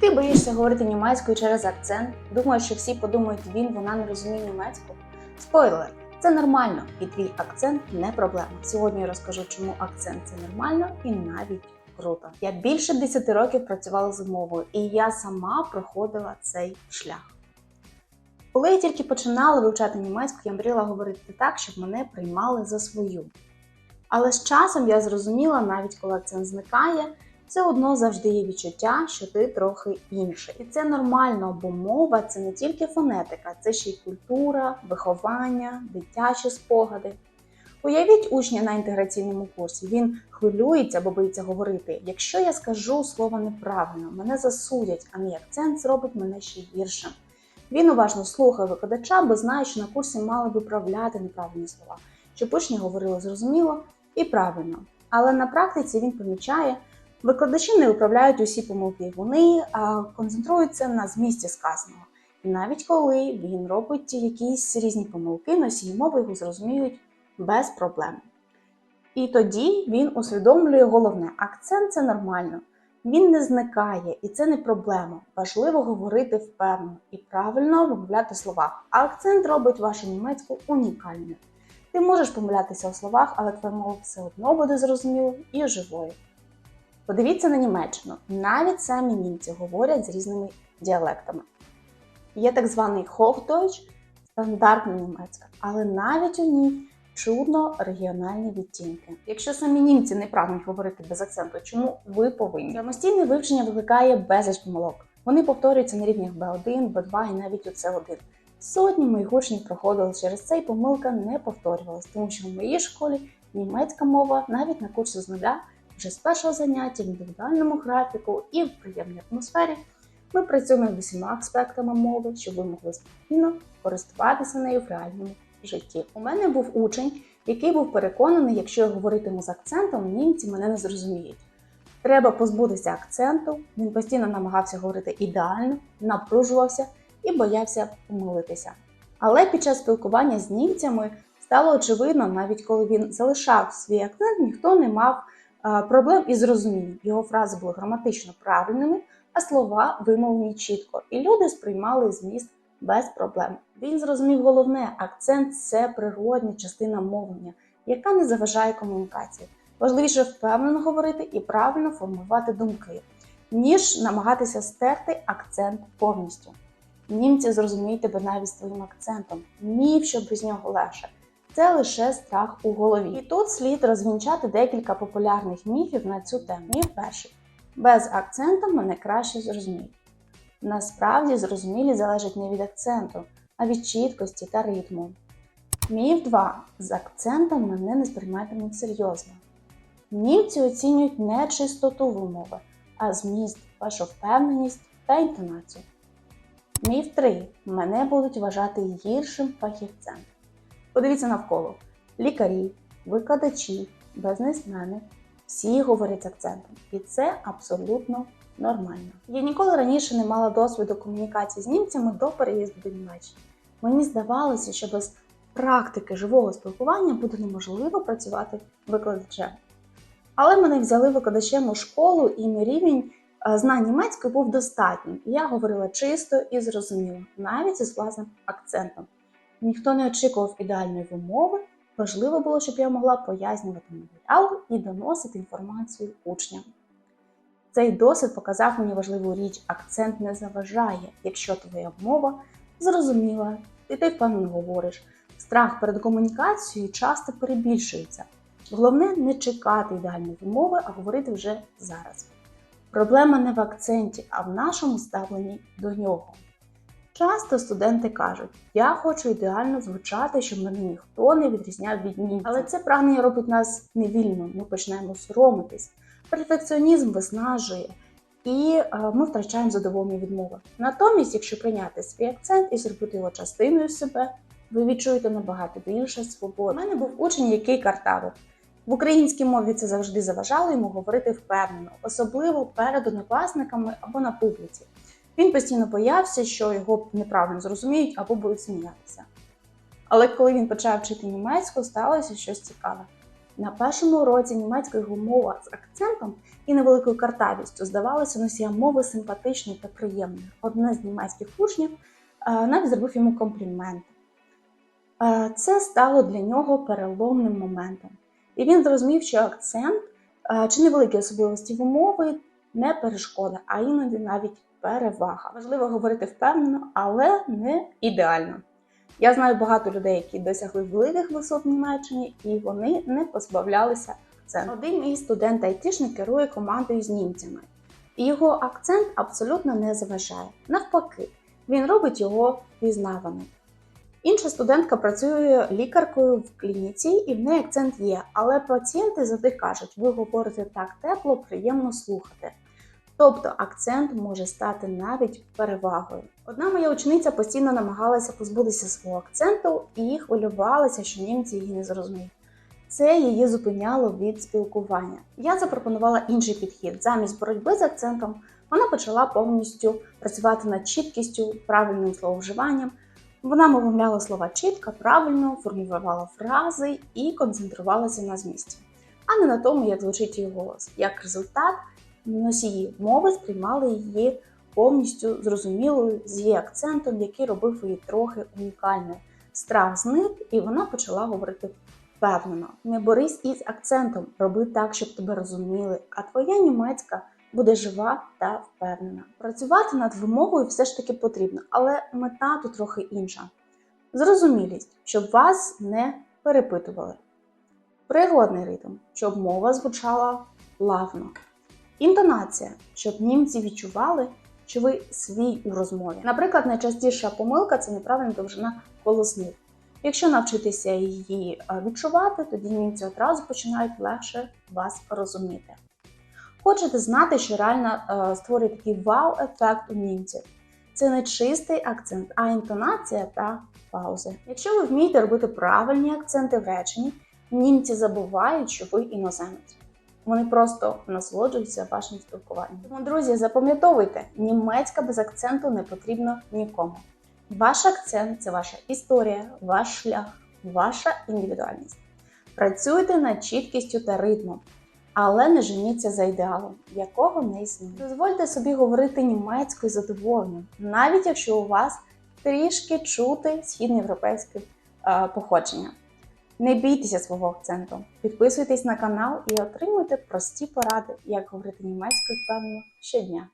Ти боїшся говорити німецькою через акцент, думаєш, що всі подумають, він вона не розуміє німецьку. Спойлер, це нормально, і твій акцент не проблема. Сьогодні я розкажу, чому акцент це нормально і навіть круто. Я більше 10 років працювала з мовою, і я сама проходила цей шлях. Коли я тільки починала вивчати німецьку, я мріяла говорити так, щоб мене приймали за свою. Але з часом я зрозуміла, навіть коли акцент зникає, все одно завжди є відчуття, що ти трохи інший. І це нормально, бо мова це не тільки фонетика, це ще й культура, виховання, дитячі спогади. Уявіть учня на інтеграційному курсі. Він хвилюється, бо боїться говорити. Якщо я скажу слово неправильно, мене засудять, а мій акцент зробить мене ще гіршим. Він уважно слухає викладача, бо знає, що на курсі мали виправляти неправильні слова, щоб учні говорили зрозуміло і правильно. Але на практиці він помічає, викладачі не виправляють усі помилки, вони концентруються на змісті сказаного. І навіть коли він робить якісь різні помилки, носії мови його зрозуміють без проблем. І тоді він усвідомлює головне: акцент це нормально. Він не зникає, і це не проблема. Важливо говорити впевнено і правильно вимовляти слова. А акцент робить вашу німецьку унікальною. Ти можеш помилятися у словах, але твоя мова все одно буде зрозумілою і живою. Подивіться на Німеччину. Навіть самі німці говорять з різними діалектами. Є так званий Hochdeutsch, стандартна німецька, але навіть у ній чудно регіональні відтінки. Якщо самі німці не прагнуть говорити без акценту, чому ви повинні? Самостійне вивчення викликає безліч помилок. Вони повторюються на рівнях B1, B2 і навіть у C1. Сотні моїх учнів проходили через це і помилка не повторювалась, тому що в моїй школі німецька мова навіть на курсі з нуля вже з першого заняття в індивідуальному графіку і в приємній атмосфері. Ми працюємо над усіма аспектами мови, щоб ви могли спокійно користуватися нею в реальному житті. У мене був учень, який був переконаний, якщо я говоритиму з акцентом, німці мене не зрозуміють. Треба позбутися акценту. Він постійно намагався говорити ідеально, напружувався і боявся помилитися. Але під час спілкування з німцями стало очевидно, навіть коли він залишав свій акцент, ніхто не мав проблем із розумінням. Його фрази були граматично правильними, а слова вимовлені чітко, і люди сприймали зміст без проблем. Він зрозумів головне, акцент це природня частина мовлення, яка не заважає комунікації. Важливіше впевнено говорити і правильно формувати думки, ніж намагатися стерти акцент повністю. Німці зрозуміють тебе навіть з твоїм акцентом. Міф, що без нього легше. Це лише страх у голові. І тут слід розвінчати декілька популярних міфів на цю тему. Міф перший. Без акценту мене краще зрозуміють. Насправді зрозумілі залежить не від акценту, а від чіткості та ритму. Міф 2. З акцентом мене не сприйматимуть серйозно. Німці оцінюють не чистоту вимови, а зміст, вашу впевненість та інтонацію. Міф 3. Мене будуть вважати гіршим фахівцем. Подивіться навколо: лікарі, викладачі, бізнесмени всі говорять акцентом. І це абсолютно нормально. Я ніколи раніше не мала досвіду комунікації з німцями до переїзду до Німеччини. Мені здавалося, що без практики живого спілкування буде неможливо працювати викладачем. Але мене взяли викладачем у школу, і мій рівень е, знань німецької був достатнім. Я говорила чисто і зрозуміло, навіть із власним акцентом. Ніхто не очікував ідеальної вимови. Важливо було, щоб я могла пояснювати матеріал і доносити інформацію учням. Цей досвід показав мені важливу річ: акцент не заважає, якщо твоя мова зрозуміла, і ти впевнено говориш. Страх перед комунікацією часто перебільшується. Головне не чекати ідеальної вимови, а говорити вже зараз. Проблема не в акценті, а в нашому ставленні до нього. Часто студенти кажуть, я хочу ідеально звучати, щоб мене ніхто не відрізняв від німців. Але це прагнення робить нас невільно, ми починаємо соромитись. Перфекціонізм виснажує, і е, ми втрачаємо задоволення від мови. Натомість, якщо прийняти свій акцент і зробити його частиною себе, ви відчуєте набагато більше свободи. У мене був учень, який картавив. В українській мові це завжди заважало йому говорити впевнено, особливо перед однокласниками або на публіці. Він постійно боявся, що його неправильно зрозуміють або будуть сміятися. Але коли він почав вчити німецьку, сталося щось цікаве. На першому уроці німецької його мова з акцентом і невеликою картавістю здавалося носіям мови симпатичною та приємною. Одне з німецьких учнів е, навіть зробив йому комплімент. Е, Це стало для нього переломним моментом. І він зрозумів, що акцент е, чи невеликі особливості вимови не перешкода, а іноді навіть перевага. Важливо говорити впевнено, але не ідеально. Я знаю багато людей, які досягли великих висот в Німеччині, і вони не позбавлялися акценту. Один мій студент айтишник керує командою з німцями, і його акцент абсолютно не заважає. Навпаки, він робить його пізнаваним. Інша студентка працює лікаркою в клініці, і в неї акцент є, але пацієнти завжди кажуть, ви говорите так тепло, приємно слухати. Тобто акцент може стати навіть перевагою. Одна моя учениця постійно намагалася позбутися свого акценту і хвилювалася, що німці її не зрозуміють. Це її зупиняло від спілкування. Я запропонувала інший підхід. Замість боротьби з акцентом вона почала повністю працювати над чіткістю, правильним слововживанням. Вона мовляла слова чітко, правильно, формулювала фрази і концентрувалася на змісті, а не на тому, як звучить її голос. Як результат, носії мови сприймали її повністю зрозумілою з її акцентом, який робив її трохи унікальною. Страх зник, і вона почала говорити впевнено. Не борись із акцентом, роби так, щоб тебе розуміли, а твоя німецька буде жива та впевнена. Працювати над вимогою все ж таки потрібно, але мета тут трохи інша. Зрозумілість, щоб вас не перепитували. Природний ритм, щоб мова звучала плавно. Інтонація, щоб німці відчували, що ви свій у розмові. Наприклад, найчастіша помилка це неправильна довжина голосних. Якщо навчитися її е, відчувати, тоді німці одразу починають легше вас розуміти. Хочете знати, що реально е, створює такий вау-ефект у німців? Це не чистий акцент, а інтонація та паузи. Якщо ви вмієте робити правильні акценти в реченні, німці забувають, що ви іноземець. Вони просто насолоджуються вашим спілкуванням. Тому, друзі, запам'ятовуйте, німецька без акценту не потрібна нікому. Ваш акцент це ваша історія, ваш шлях, ваша індивідуальність. Працюйте над чіткістю та ритмом, але не женіться за ідеалом, якого не існує. Дозвольте собі говорити німецькою задоволенням, навіть якщо у вас трішки чути східноєвропейське е, походження. Не бійтеся свого акценту, підписуйтесь на канал і отримуйте прості поради, як говорити німецькою впевнено щодня.